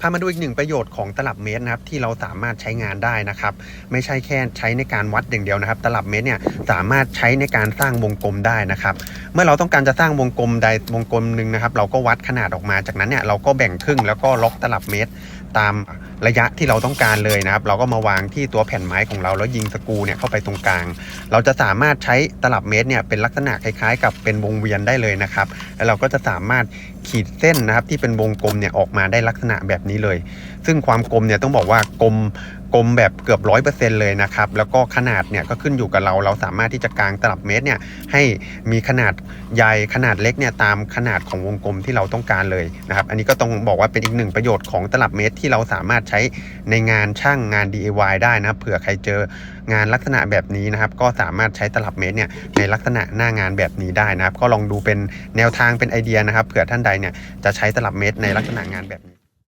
พามาดูอีกหนึ่งประโยชน์ของตลับเมตรนะครับที่เราสามารถใช้งานได้นะครับ ไม่ใช่แค่ใช้ในการวัดอย่างเดียวนะครับ ตลับเมตรเนี่ยสามารถใช้ในการสร้างวงกลมได้นะครับ เมื่อเราต้องการจะสร้างวงกลมใดวงกลมหนึ่งนะครับ เราก็วัดขนาดออกมาจากนั้นเนี่ยเราก็แบ่งครึ่งแล้วก็ล็อกตลับเมตรตาม ระยะที่เราต้องการเลยนะครับ เราก็มาวางที่ตัวแผ่นไม้ของเราแล้วยิงสกูเนี่ยเข้าไปตรงกลาง เราจะสามารถใช้ตลับเมตรเนี่ยเป็นลักษณะคล้ายๆ กับเป็นวงเวียนได้เลยนะครับ แล้วเราก็จะสามารถขีดเส้นนะครับที่เป็นวงกลมเนี่ยออกมาได้ลักษณะแบบนี้เลย ซึ่งความกลมเนี่ยต้องบอกว่ากลม กลมแบบเกือบร้อยเปอร์เซ็นต์เลยนะครับ แล้วก็ขนาดเนี่ยก็ขึ้นอยู่กับเรา เราสามารถที่จะกางตลับเมตรเนี่ยให้มีขนาดใหญ่ขนาดเล็กเนี่ยตามขนาดของวงกลมที่เราต้องการเลยนะครับ อันนี้ก็ต้องบอกว่าเป็นอีกหนึ่งประโยชน์ของตลับเมตรที่เราสามารถใช้ในงานช่างงาน DIY ได้นะเผื่อใครเจองานลักษณะแบบนี้นะครับ ก็สามารถใช้ตลับเมตรเนี่ยในลักษณะหน้างานแบบนี้ได้นะครับ ก็ลองดูเป็นแนวทางเป็นไอเดียนะครับเผื่อท่านใดเนี่ยจะใช้ตลับเมตรในลักษณะงานแบบนี้